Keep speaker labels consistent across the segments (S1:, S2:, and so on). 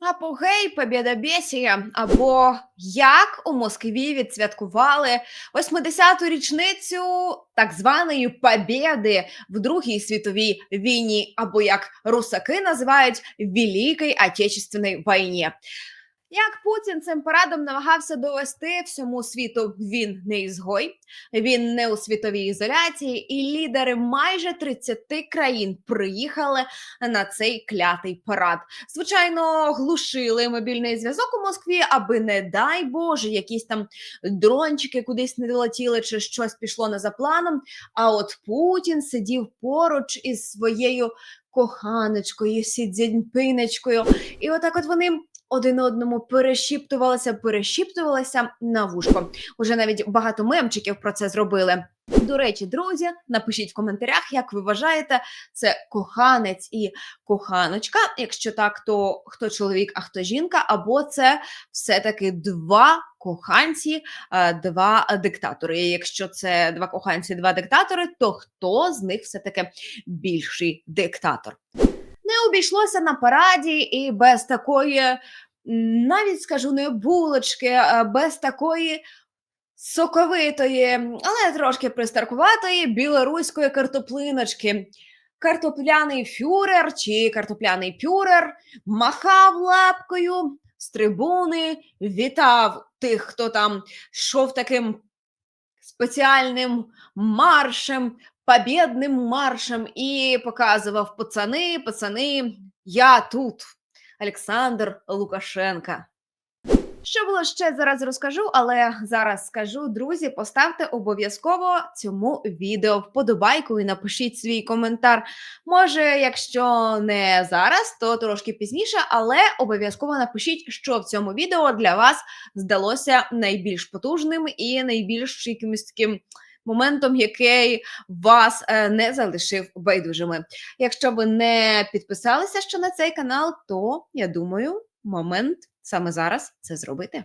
S1: Апогей Побєдобєсія, або як у Москві відсвяткували 80-ту річницю так званої Побєди в Другій світовій війні, або як русаки називають Великій Отечественній війні. Як Путін цим парадом намагався довести всьому світу, він не ізгой, він не у світовій ізоляції, і лідери майже 30 країн приїхали на цей клятий парад. Звичайно, глушили мобільний зв'язок у Москві, аби, не дай Боже, якісь там дрончики кудись не долетіли чи щось пішло не за планом. А от Путін сидів поруч із своєю коханочкою, Сі Цзіньпинечкою. І отак от вони один одному перешіптувалися, перешіптувалися на вушко. Уже навіть багато мемчиків про це зробили. До речі, друзі, напишіть в коментарях, як ви вважаєте, це коханець і коханочка. Якщо так, то хто чоловік, а хто жінка, або це все-таки два коханці, е, два диктатори. І якщо це два коханці, два диктатори, то хто з них все-таки більший диктатор? Не обійшлося на параді і без такої, навіть скажу, не булочки, без такої соковитої, але трошки пристаркуватої білоруської картоплиночки. Картопляний фюрер чи картопляний пюрер махав лапкою з трибуни, вітав тих, хто там йшов таким спеціальним маршем, побєдним маршем і показував пацани, пацани, я тут, Олександр Лукашенка. Що було ще зараз розкажу, але зараз скажу, друзі, поставте обов'язково цьому відео вподобайку і напишіть свій коментар. Може, якщо не зараз, то трошки пізніше, але обов'язково напишіть, що в цьому відео для вас здалося найбільш потужним і найбільш якимось таким моментом, який вас е, не залишив байдужими. Якщо ви не підписалися ще на цей канал, то я думаю, момент саме зараз це зробити.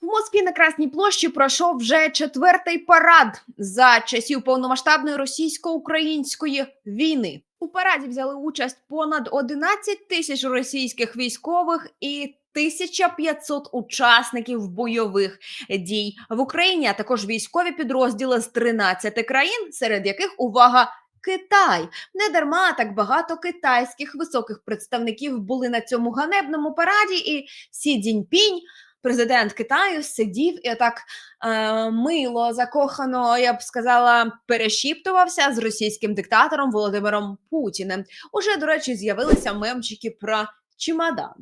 S1: В Москві на Красній площі пройшов вже четвертий парад за часів повномасштабної російсько-української війни. У параді взяли участь понад 11 тисяч російських військових і 1500 учасників бойових дій в Україні, а також військові підрозділи з 13 країн, серед яких увага. Китай не дарма так багато китайських високих представників були на цьому ганебному параді, і Сі Цзіньпінь, президент Китаю, сидів і так е, мило закохано, я б сказала, перешіптувався з російським диктатором Володимиром Путіним. Уже, до речі, з'явилися мемчики про чемодан.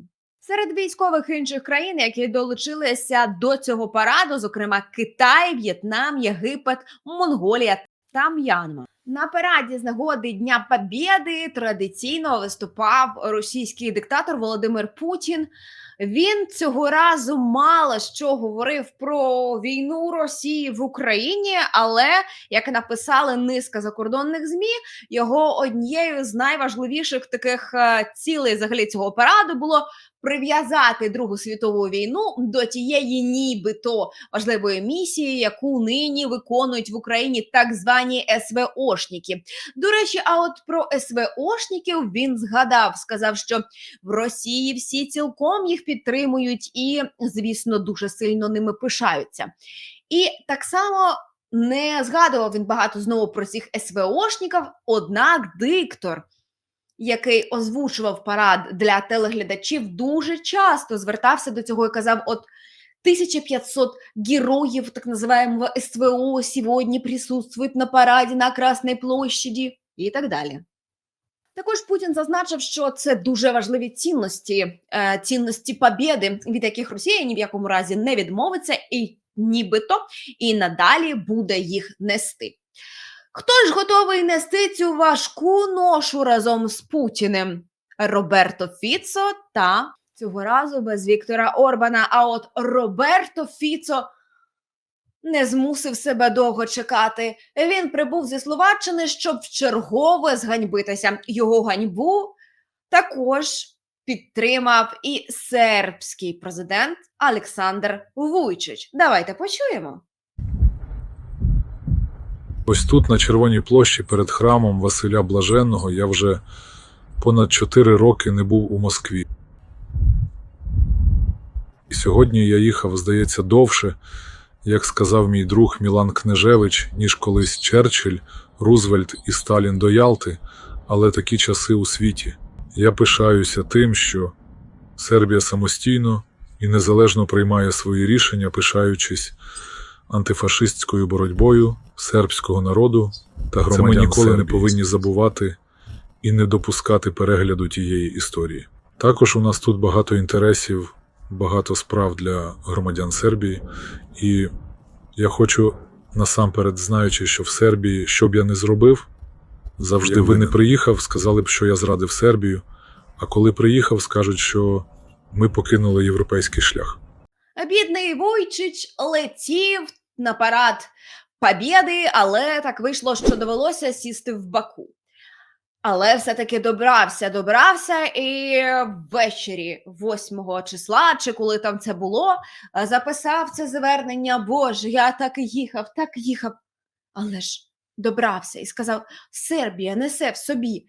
S1: Серед військових інших країн, які долучилися до цього параду, зокрема Китай, В'єтнам, Єгипет, Монголія та М'янма. На параді з нагоди Дня Побєди традиційно виступав російський диктатор Володимир Путін. Він цього разу мало що говорив про війну Росії в Україні, але як написали низка закордонних змі, його однією з найважливіших таких е, цілей взагалі цього параду було прив'язати Другу світову війну до тієї, нібито важливої місії, яку нині виконують в Україні так звані СВОшники. До речі, а от про СВОшників він згадав, сказав, що в Росії всі цілком їх підтримують і, звісно, дуже сильно ними пишаються. І так само. Не згадував він багато знову про цих СВОшників, однак диктор який озвучував парад для телеглядачів, дуже часто звертався до цього і казав: от 1500 героїв, так називаємо СВО, сьогодні присутствують на параді на Красній площаді і так далі. Також Путін зазначив, що це дуже важливі цінності, е, цінності побєди, від яких Росія ні в якому разі не відмовиться, і нібито і надалі буде їх нести. Хто ж готовий нести цю важку ношу разом з Путіним? Роберто Фіцо та цього разу без Віктора Орбана. А от Роберто Фіцо не змусив себе довго чекати. Він прибув зі Словаччини, щоб вчергове зганьбитися. Його ганьбу також підтримав і сербський президент Олександр Вуйчич. Давайте почуємо.
S2: Ось тут, на Червоній площі, перед храмом Василя Блаженного, я вже понад 4 роки не був у Москві. І сьогодні я їхав, здається, довше, як сказав мій друг Мілан Книжевич, ніж колись Черчилль, Рузвельт і Сталін до Ялти, але такі часи у світі. Я пишаюся тим, що Сербія самостійно і незалежно приймає свої рішення, пишаючись антифашистською боротьбою сербського народу та громадян Це ми ніколи не повинні забувати і не допускати перегляду тієї історії. Також у нас тут багато інтересів, багато справ для громадян Сербії, і я хочу насамперед, знаючи, що в Сербії, що б я не зробив, завжди
S3: Я
S2: ви не приїхав, сказали б, що я зрадив Сербію. А коли приїхав, скажуть, що ми покинули європейський шлях.
S1: Бідний Вуйчич летів на парад Побєди, але так вийшло, що довелося сісти в Баку. Але все-таки добрався, добрався, і ввечері 8 числа, чи коли там це було, записав це звернення. Боже, я так і їхав, так їхав. Але ж добрався і сказав: Сербія несе в собі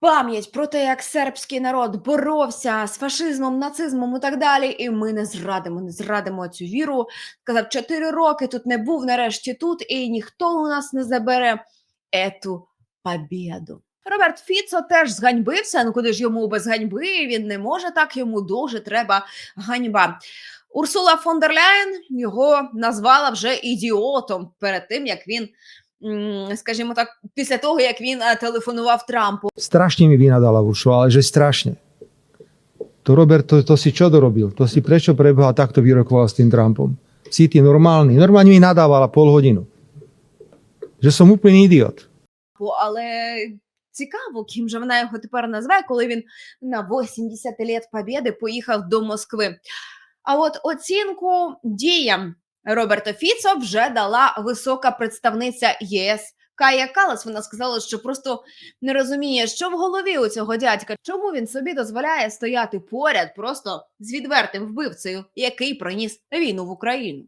S1: пам'ять про те, як сербський народ боровся з фашизмом, нацизмом і так далі. І ми не зрадимо, не зрадимо цю віру. Сказав, чотири роки тут не був, нарешті тут, і ніхто у нас не забере ету побєду. Роберт Фіцо теж зганьбився. Ну куди ж йому без ганьби? Він не може так, йому дуже треба ганьба. Урсула фон дер Ляєн його назвала вже ідіотом перед тим, як він, скажімо так, після того як він е, телефонував Трампу.
S4: Mi vynadala Uršula, ale že strašne. To Robert, to, to si čo dorobil? To si prečo preboha takto vyrokoval s tým Trumpom? Si ty normálny. Normálne mi nadávala pol hodinu. Že som úplný idiot.
S1: Бо, але цікаво, ким же вона його тепер назве, коли він на 80 літ Побєди поїхав до Москви. А от оцінку діям Роберта Фіцо вже дала висока представниця ЄС. Кая Калас вона сказала, що просто не розуміє, що в голові у цього дядька, чому він собі дозволяє стояти поряд просто з відвертим вбивцею, який приніс війну в Україну.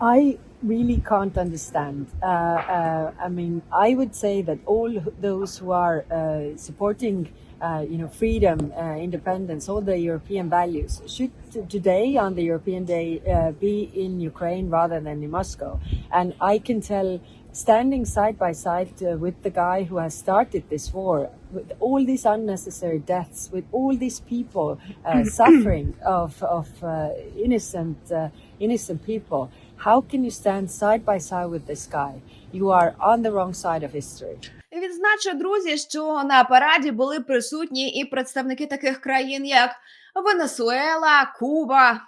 S5: I really can't understand. Uh, uh, I mean, I would say that all those who are uh, supporting, uh, you know, freedom, uh, independence, all the European values, should today on the European Day uh, be in Ukraine rather than in Moscow. And I can tell, standing side by side uh, with the guy who has started this war, with all these unnecessary deaths, with all these people uh, suffering of of uh, innocent uh, innocent people. How can you stand side by side with this guy? You are on the wrong side of history.
S1: Відзначу, друзі, що на параді були присутні і представники таких країн, як Венесуела, Куба,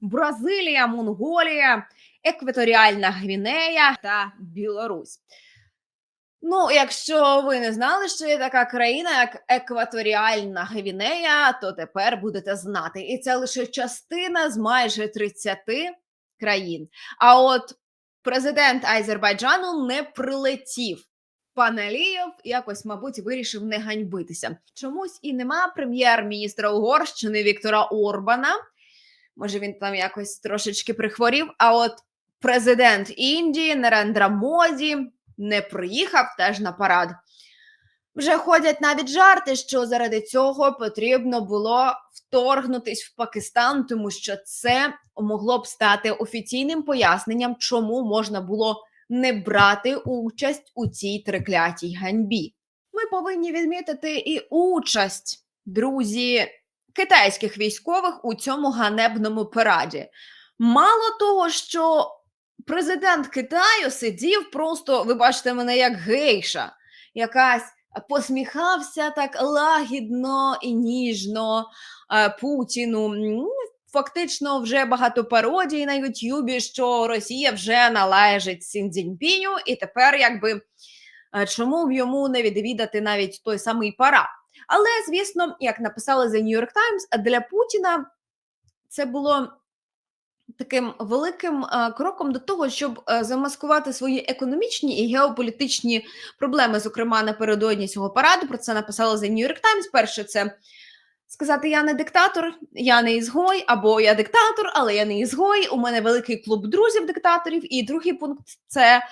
S1: Бразилія, Монголія, Екваторіальна Гвінея та Білорусь. Ну, якщо ви не знали, що є така країна, як Екваторіальна Гвінея, то тепер будете знати. І це лише частина з майже 30 країн. А от президент Азербайджану не прилетів. Пан Алієв якось, мабуть, вирішив не ганьбитися. Чомусь і нема прем'єр-міністра Угорщини Віктора Орбана. Може, він там якось трошечки прихворів. А от президент Індії Нарендра Моді не приїхав теж на парад. Вже ходять навіть жарти, що заради цього потрібно було вторгнутись в Пакистан, тому що це могло б стати офіційним поясненням, чому можна було не брати участь у цій триклятій ганьбі. Ми повинні відмітити і участь, друзі, китайських військових у цьому ганебному параді. Мало того, що президент Китаю сидів просто, ви бачите мене, як гейша, якась посміхався так лагідно і ніжно е, Путіну. Фактично, вже багато пародій на Ютюбі, що Росія вже належить Сін Цзіньпіню, і тепер, якби е, чому б йому не відвідати навіть той самий парад. Але, звісно, як написали The New York Times, для Путіна це було таким великим е, кроком до того, щоб е, замаскувати свої економічні і геополітичні проблеми. Зокрема, напередодні цього параду про це написали The New York Times. Перше, це сказати: Я не диктатор, я не ізгой, або я диктатор, але я не ізгой. У мене великий клуб друзів диктаторів. І другий пункт це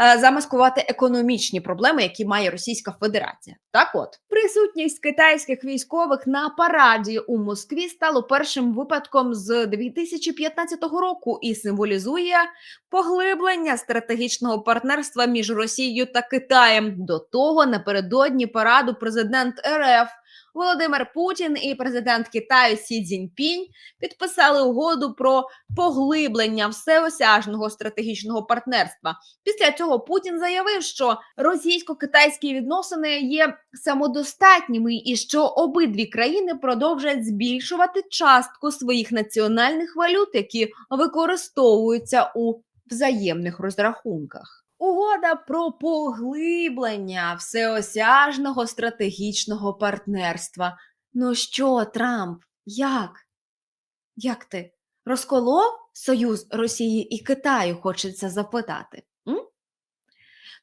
S1: е, замаскувати економічні проблеми, які має Російська Федерація. Так от, присутність китайських військових на параді у Москві стало першим випадком з 2015 року і символізує поглиблення стратегічного партнерства між Росією та Китаєм. До того напередодні параду президент РФ Володимир Путін і президент Китаю Сі Цзіньпінь підписали угоду про поглиблення всеосяжного стратегічного партнерства. Після цього Путін заявив, що російсько-китайські відносини є самодостатніми і що обидві країни продовжать збільшувати частку своїх національних валют, які використовуються у взаємних розрахунках. Угода про поглиблення всеосяжного стратегічного партнерства. Ну що, Трамп, як? Як ти? Розколов Союз Росії і Китаю, хочеться запитати. М?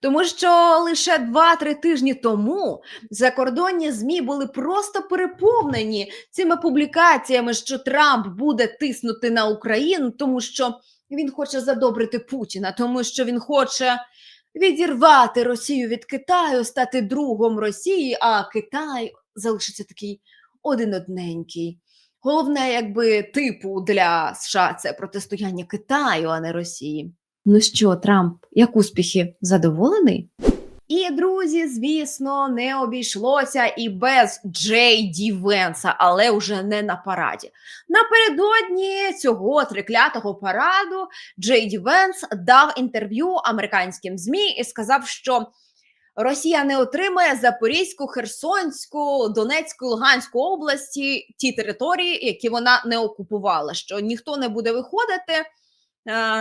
S1: Тому що лише 2-3 тижні тому закордонні ЗМІ були просто переповнені цими публікаціями, що Трамп буде тиснути на Україну, тому що він хоче задобрити Путіна, тому що він хоче відірвати Росію від Китаю, стати другом Росії, а Китай залишиться такий один-одненький. Головне, якби типу для США це протистояння Китаю, а не Росії. Ну що, Трамп, як успіхи задоволений? І друзі, звісно, не обійшлося і без Джей Ді але вже не на параді. Напередодні цього триклятого параду Джей Ді Венс дав інтерв'ю американським ЗМІ і сказав, що Росія не отримає Запорізьку, Херсонську, Донецьку, Луганську області, ті території, які вона не окупувала. Що ніхто не буде виходити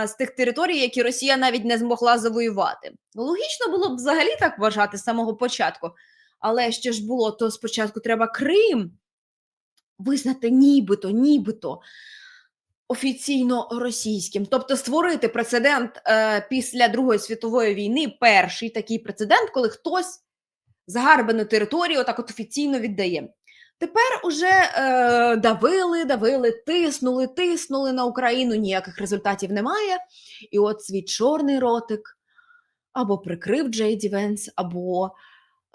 S1: з тих територій, які Росія навіть не змогла завоювати. Ну, Логічно було б взагалі так вважати з самого початку. Але що ж було, то спочатку треба Крим визнати нібито, нібито офіційно російським, тобто створити прецедент е, після Другої світової війни, перший такий прецедент, коли хтось загарбану територію так от офіційно віддає. Тепер уже е, давили, давили, тиснули, тиснули на Україну, ніяких результатів немає. І от свій чорний ротик або прикрив Джей Ді Венс, або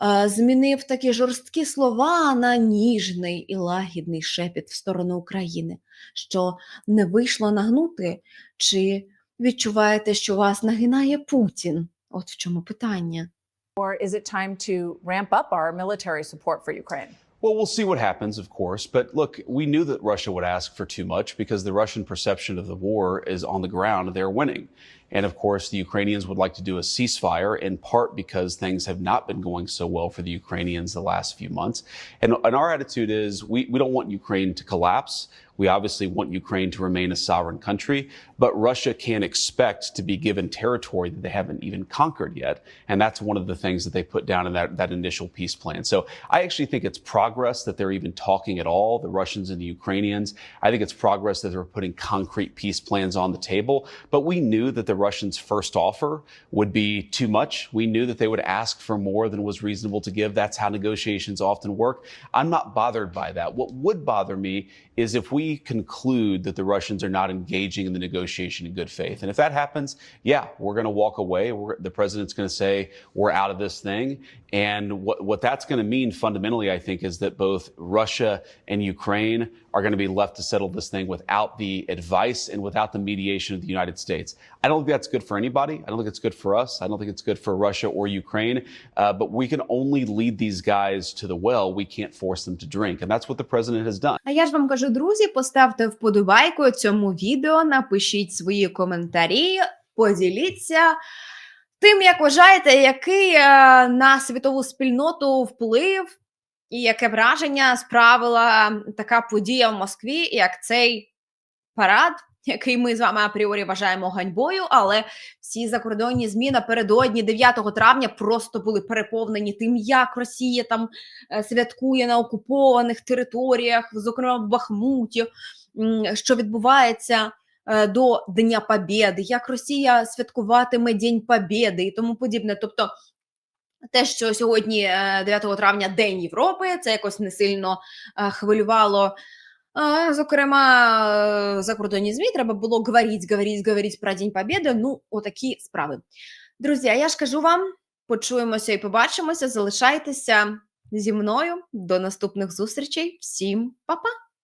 S1: е, змінив такі жорсткі слова на ніжний і лагідний шепіт в сторону України, що не вийшло нагнути, чи відчуваєте, що вас нагинає Путін? От в чому питання.
S3: Or is it time to ramp up our military support for Ukraine?
S6: Well, we'll see what happens, of course. But look, we knew that Russia would ask for too much because the Russian perception of the war is on the ground they're winning. And of course, the Ukrainians would like to do a ceasefire in part because things have not been going so well for the Ukrainians the last few months. And, and our attitude is we, we don't want Ukraine to collapse. We obviously want Ukraine to remain a sovereign country, but Russia can't expect to be given territory that they haven't even conquered yet. And that's one of the things that they put down in that, that initial peace plan. So I actually think it's progress that they're even talking at all, the Russians and the Ukrainians. I think it's progress that they're putting concrete peace plans on the table. But we knew that the Russians' first offer would be too much. We knew that they would ask for more than was reasonable to give. That's how negotiations often work. I'm not bothered by that. What would bother me is if we conclude that the Russians are not engaging in the negotiation in good faith. And if that happens, yeah, we're going to walk away. We're, the president's going to say, we're out of this thing. And what, what that's going to mean fundamentally, I think, is that both Russia and Ukraine are going to be left to settle this thing without the advice and without the mediation of the United States. I don't think that's good for anybody. I don't think it's good for us. I don't think it's good for Russia or Ukraine. Uh, but we can only lead these guys to the well. We can't force them to drink. And that's what the president has done.
S1: А я ж вам кажу, друзі, поставте вподобайку цьому відео, напишіть свої коментарі, поділіться тим, як вважаєте, який е, на світову спільноту вплив і яке враження справила така подія в Москві, як цей парад, який ми з вами апріорі вважаємо ганьбою, але всі закордонні змі напередодні 9 травня просто були переповнені тим, як Росія там е, святкує на окупованих територіях, зокрема в Бахмуті, що відбувається е, до Дня Побєди, як Росія святкуватиме День Побєди і тому подібне. Тобто те, що сьогодні, е, 9 травня, День Європи, це якось не сильно е, хвилювало. Зокрема, е, закордонні ЗМІ треба було говорити, говорити, говорити про День Побєди. Ну, отакі справи. Друзі, я ж кажу вам, почуємося і побачимося. Залишайтеся зі мною. До наступних зустрічей. Всім па-па!